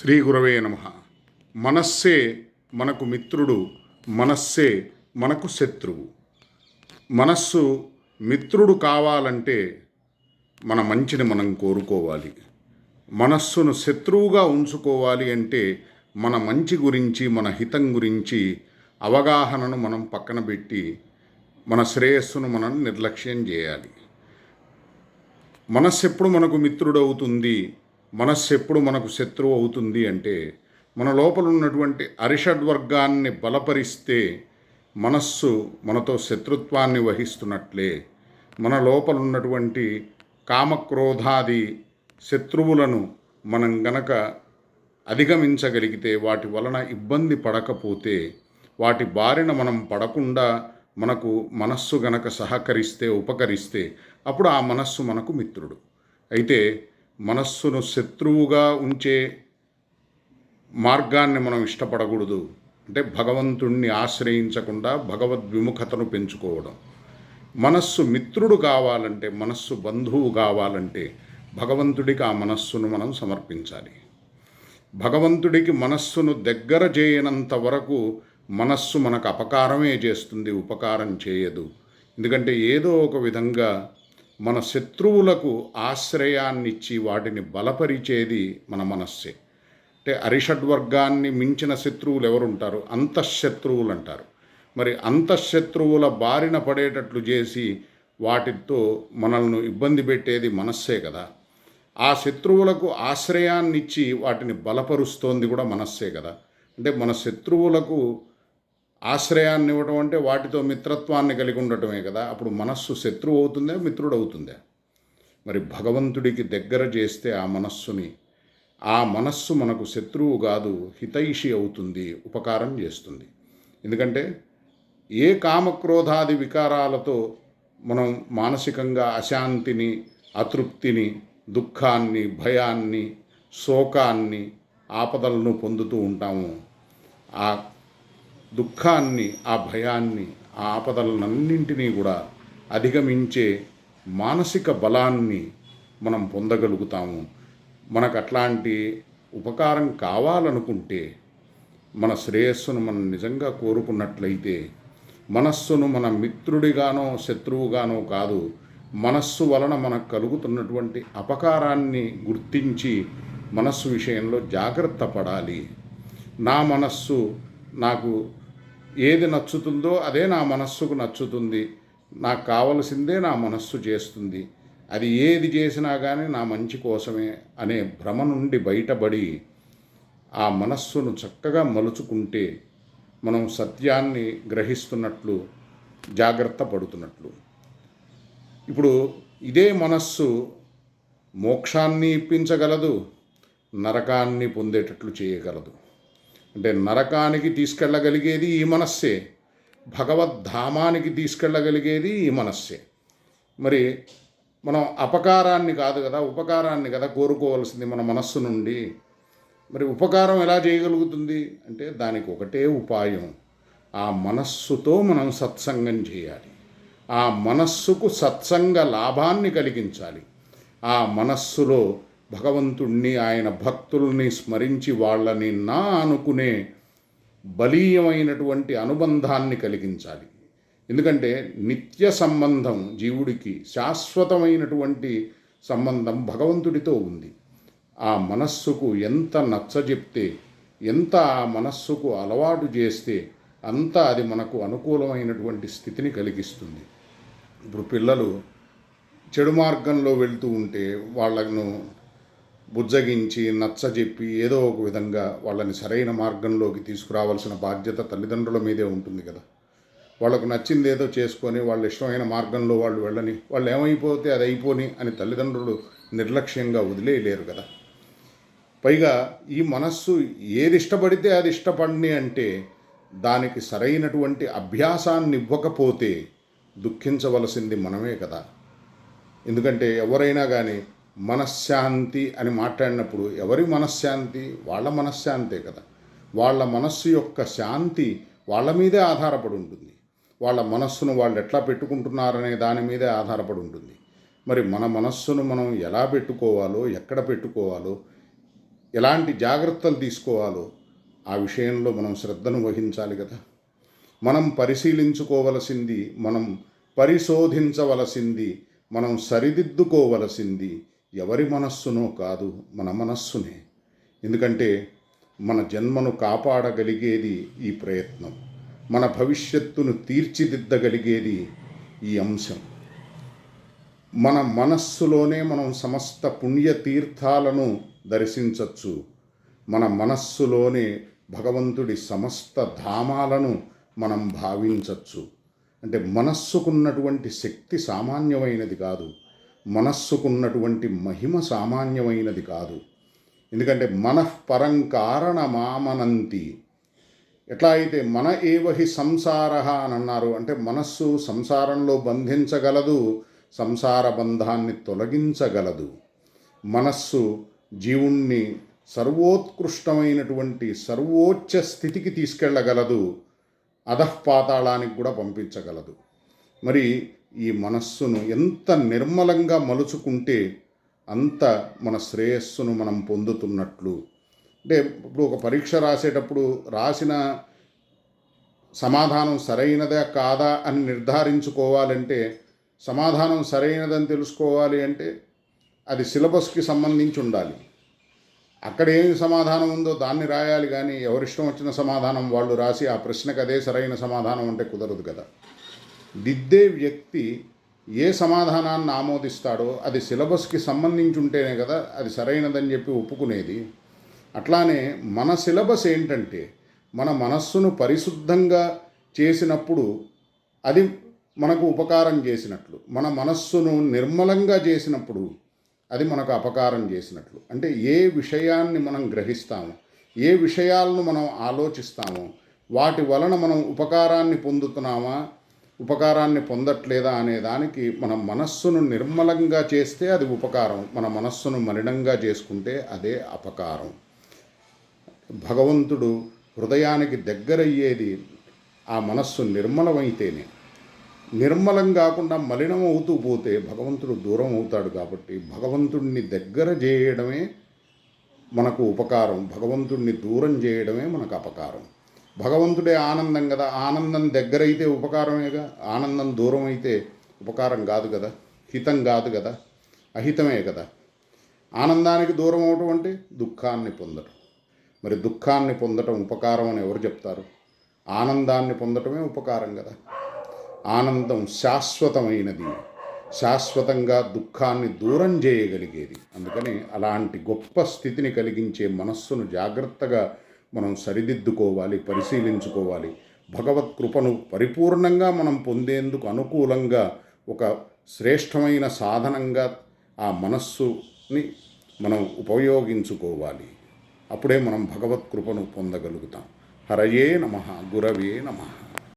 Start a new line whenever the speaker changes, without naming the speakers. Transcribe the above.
శ్రీ గురవే నమ. మనస్సే మనకు మిత్రుడు మనస్సే మనకు శత్రువు. మనస్సు మిత్రుడు కావాలంటే మన మంచిని మనం కోరుకోవాలి. మనస్సును శత్రువుగా ఉంచుకోవాలి అంటే మన మంచి గురించి మన హితం గురించి అవగాహనను మనం పక్కన పెట్టి మన శ్రేయస్సును మనం నిర్లక్ష్యం చేయాలి. మనస్సు ఎప్పుడు మనకు మిత్రుడు అవుతుంది మనస్సు ఎప్పుడు మనకు శత్రువు అవుతుంది అంటే మన లోపల ఉన్నటువంటి అరిషడ్వర్గాన్ని బలపరిస్తే మనస్సు మనతో శత్రుత్వాన్ని వహిస్తున్నట్లే. మన లోపల ఉన్నటువంటి కామక్రోధాది శత్రువులను మనం గనక అధిగమించగలిగితే వాటి వలన ఇబ్బంది పడకపోతే వాటి బారిన మనం పడకుండా మనకు మనస్సు గనక సహకరిస్తే ఉపకరిస్తే అప్పుడు ఆ మనస్సు మనకు మిత్రుడు. అయితే మనస్సును శత్రువుగా ఉంచే మార్గాన్ని మనం ఇష్టపడకూడదు. అంటే భగవంతుణ్ణి ఆశ్రయించకుండా భగవద్విముఖతను పెంచుకోవడం. మనస్సు మిత్రుడు కావాలంటే మనస్సు బంధువు కావాలంటే భగవంతుడికి ఆ మనస్సును మనం సమర్పించాలి. భగవంతుడికి మనస్సును దగ్గర చేయనంత వరకు మనస్సు మనకు అపకారమే చేస్తుంది ఉపకారం చేయదు. ఎందుకంటే ఏదో ఒక విధంగా మన శత్రువులకు ఆశ్రయాన్నిచ్చి వాటిని బలపరిచేది మన మనస్సే. అంటే అరిషడ్వర్గాన్ని మించిన శత్రువులు ఎవరుంటారు? అంతఃశత్రువులు అంటారు మరి అంతఃశత్రువుల బారిన పడేటట్లు చేసి వాటితో మనల్ని ఇబ్బంది పెట్టేది మనస్సే కదా. ఆ శత్రువులకు ఆశ్రయాన్నిచ్చి వాటిని బలపరుస్తోంది కూడా మనస్సే కదా. అంటే మన శత్రువులకు ఆశ్రయాన్ని ఇవ్వడం అంటే వాటితో మిత్రత్వాన్ని కలిగి ఉండటమే కదా. అప్పుడు మనస్సు శత్రువు అవుతుందా మిత్రుడు అవుతుందా? మరి భగవంతుడికి దగ్గర చేస్తే ఆ మనస్సుని ఆ మనస్సు మనకు శత్రువు కాదు హితైషి అవుతుంది ఉపకారం చేస్తుంది. ఎందుకంటే ఏ కామక్రోధాది వికారాలతో మనం మానసికంగా అశాంతిని అతృప్తిని దుఃఖాన్ని భయాన్ని శోకాన్ని ఆపదలను పొందుతూ ఉంటాము ఆ దుఃఖాన్ని ఆ భయాన్ని ఆ ఆపదలనన్నింటినీ కూడా అధిగమించే మానసిక బలాన్ని మనం పొందగలుగుతాము. మనకు అట్లాంటి ఉపకారం కావాలనుకుంటే మన శ్రేయస్సును మనం నిజంగా కోరుకున్నట్లయితే మనస్సును మన మిత్రుడిగానో శత్రువుగానో కాదు మనస్సు వలన మనకు కలుగుతున్నటువంటి అపకారాన్ని గుర్తించి మనస్సు విషయంలో జాగ్రత్త పడాలి. నా మనస్సు నాకు ఏది నచ్చుతుందో అదే నా మనస్సుకు నచ్చుతుంది. నాకు కావలసిందే నా మనస్సు చేస్తుంది. అది ఏది చేసినా కానీ నా మంచి కోసమే అనే భ్రమ నుండి బయటపడి ఆ మనస్సును చక్కగా మలుచుకుంటే మనం సత్యాన్ని గ్రహిస్తున్నట్లు జాగ్రత్త పడుతున్నట్లు. ఇప్పుడు ఇదే మనస్సు మోక్షాన్ని ఇప్పించగలదు నరకాన్ని పొందేటట్లు చేయగలదు. అంటే నరకానికి తీసుకెళ్ళగలిగేది ఈ మనస్సే. భగవద్ధామానికి తీసుకెళ్ళగలిగేది ఈ మనస్సే. మరి మనం అపకారాన్ని కాదు కదా ఉపకారాన్ని కదా కోరుకోవాల్సింది మన మనస్సు నుండి. మరి ఉపకారం ఎలా చేయగలుగుతుంది? అంటే దానికి ఒకటే ఉపాయం. ఆ మనస్సుతో మనం సత్సంగం చేయాలి. ఆ మనస్సుకు సత్సంగ లాభాన్ని కలిగించాలి. ఆ మనస్సులో భగవంతుణ్ణి ఆయన భక్తుల్ని స్మరించి వాళ్ళని నా అనుకునే బలీయమైనటువంటి అనుబంధాన్ని కలిగించాలి. ఎందుకంటే నిత్య సంబంధం జీవుడికి శాశ్వతమైనటువంటి సంబంధం భగవంతుడితో ఉంది. ఆ మనస్సుకు ఎంత నచ్చజెప్తే ఎంత ఆ మనస్సుకు అలవాటు చేస్తే అంత అది మనకు అనుకూలమైనటువంటి స్థితిని కలిగిస్తుంది. ఇప్పుడు పిల్లలు చెడు మార్గంలో వెళ్తూ ఉంటే వాళ్ళను బుజ్జగించి నచ్చజెప్పి ఏదో ఒక విధంగా వాళ్ళని సరైన మార్గంలోకి తీసుకురావాల్సిన బాధ్యత తల్లిదండ్రుల మీదే ఉంటుంది కదా. వాళ్ళకు నచ్చింది ఏదో చేసుకొని వాళ్ళ ఇష్టమైన మార్గంలో వాళ్ళు వెళ్ళని వాళ్ళు ఏమైపోతే అది అయిపోని అని తల్లిదండ్రులు నిర్లక్ష్యంగా వదిలేయలేరు కదా. పైగా ఈ మనస్సు ఏది ఇష్టపడితే అది ఇష్టపడిని అంటే దానికి సరైనటువంటి అభ్యాసాన్ని ఇవ్వకపోతే దుఃఖించవలసింది మనమే కదా. ఎందుకంటే ఎవరైనా కానీ మనశ్శాంతి అని మాట్లాడినప్పుడు ఎవరి మనశ్శాంతి? వాళ్ళ మనశ్శాంతే కదా. వాళ్ళ మనస్సు యొక్క శాంతి వాళ్ళ మీదే ఆధారపడి ఉంటుంది. వాళ్ళ మనస్సును వాళ్ళు ఎట్లా పెట్టుకుంటున్నారనే దాని మీదే ఆధారపడి ఉంటుంది. మరి మన మనస్సును మనం ఎలా పెట్టుకోవాలో ఎక్కడ పెట్టుకోవాలో ఎలాంటి జాగ్రత్తలు తీసుకోవాలో ఆ విషయంలో మనం శ్రద్ధను వహించాలి కదా. మనం పరిశీలించుకోవలసింది మనం పరిశోధించవలసింది మనం సరిదిద్దుకోవలసింది ఎవరి మనస్సునో కాదు మన మనస్సునే. ఎందుకంటే మన జన్మను కాపాడగలిగేది ఈ ప్రయత్నం. మన భవిష్యత్తును తీర్చిదిద్దగలిగేది ఈ అంశం. మన మనస్సులోనే మనం సమస్త పుణ్యతీర్థాలను దర్శించవచ్చు మన మనస్సులోనే భగవంతుడి సమస్త ధామాలను మనం భావించవచ్చు అంటే మనస్సుకున్నటువంటి శక్తి సామాన్యమైనది కాదు. మనస్సుకున్నటువంటి మహిమ సామాన్యమైనది కాదు. ఎందుకంటే మనఃపరం కారణమామనంతి. ఎట్లా అయితే మన ఏవహి సంసార అని అన్నారు అంటే మనస్సు సంసారంలో బంధించగలదు సంసార బంధాన్ని తొలగించగలదు. మనస్సు జీవుణ్ణి సర్వోత్కృష్టమైనటువంటి సర్వోచ్చ స్థితికి తీసుకెళ్ళగలదు అధఃపాతాళానికి కూడా పంపించగలదు. మరి ఈ మనస్సును ఎంత నిర్మలంగా మలుచుకుంటే అంత మన శ్రేయస్సును మనం పొందుతున్నట్లు. అంటే ఇప్పుడు ఒక పరీక్ష రాసేటప్పుడు రాసిన సమాధానం సరైనదా కాదా అని నిర్ధారించుకోవాలంటే సమాధానం సరైనదని తెలుసుకోవాలి అంటే అది సిలబస్కి సంబంధించి ఉండాలి. అక్కడ ఏమి సమాధానం ఉందో దాన్ని రాయాలి కానీ ఎవరిష్టం వచ్చిన సమాధానం వాళ్ళు రాసి ఆ ప్రశ్నకు అదే సరైన సమాధానం అంటే కుదరదు కదా. దిద్దే వ్యక్తి ఏ సమాధానాన్ని ఆమోదిస్తాడో అది సిలబస్కి సంబంధించి ఉంటేనే కదా అది సరైనదని చెప్పి ఒప్పుకునేది. అట్లానే మన సిలబస్ ఏంటంటే మన మనస్సును పరిశుద్ధంగా చేసినప్పుడు అది మనకు ఉపకారం చేసినట్లు మన మనస్సును నిర్మలంగా చేసినప్పుడు అది మనకు అపకారం చేసినట్లు. అంటే ఏ విషయాన్ని మనం గ్రహిస్తామో ఏ విషయాలను మనం ఆలోచిస్తామో వాటి వలన మనం ఉపకారాన్ని పొందుతున్నామా ఉపకారాన్ని పొందట్లేదా అనే దానికి మన మనస్సును నిర్మలంగా చేస్తే అది ఉపకారం. మన మనస్సును మలినంగా చేసుకుంటే అదే అపకారం. భగవంతుడు హృదయానికి దగ్గరయ్యేది ఆ మనస్సు నిర్మలమైతేనే. నిర్మలం కాకుండా మలినం అవుతూ పోతే భగవంతుడు దూరం అవుతాడు కాబట్టి భగవంతుడిని దగ్గర చేయడమే మనకు ఉపకారం. భగవంతుడిని దూరం చేయడమే మనకు అపకారం. భగవంతుడే ఆనందం కదా ఆనందం దగ్గరైతే ఉపకారమేగా ఆనందం దూరం అయితే ఉపకారం కాదు కదా హితం కాదు కదా అహితమే కదా. ఆనందానికి దూరం అవటం అంటే దుఃఖాన్ని పొందటం. మరి దుఃఖాన్ని పొందటం ఉపకారం అని ఎవరు చెప్తారు? ఆనందాన్ని పొందటమే ఉపకారం కదా. ఆనందం శాశ్వతమైనది. శాశ్వతంగా దుఃఖాన్ని దూరం చేయగలిగేది. అందుకని అలాంటి గొప్ప స్థితిని కలిగించే మనస్సును జాగ్రత్తగా మనం సరిదిద్దుకోవాలి పరిశీలించుకోవాలి. భగవత్ కృపను పరిపూర్ణంగా మనం పొందేందుకు అనుకూలంగా ఒక శ్రేష్టమైన సాధనంగా ఆ మనస్సుని మనం ఉపయోగించుకోవాలి. అప్పుడే మనం భగవత్ కృపను పొందగలుగుతాం. హరయే నమ గురవే నమః.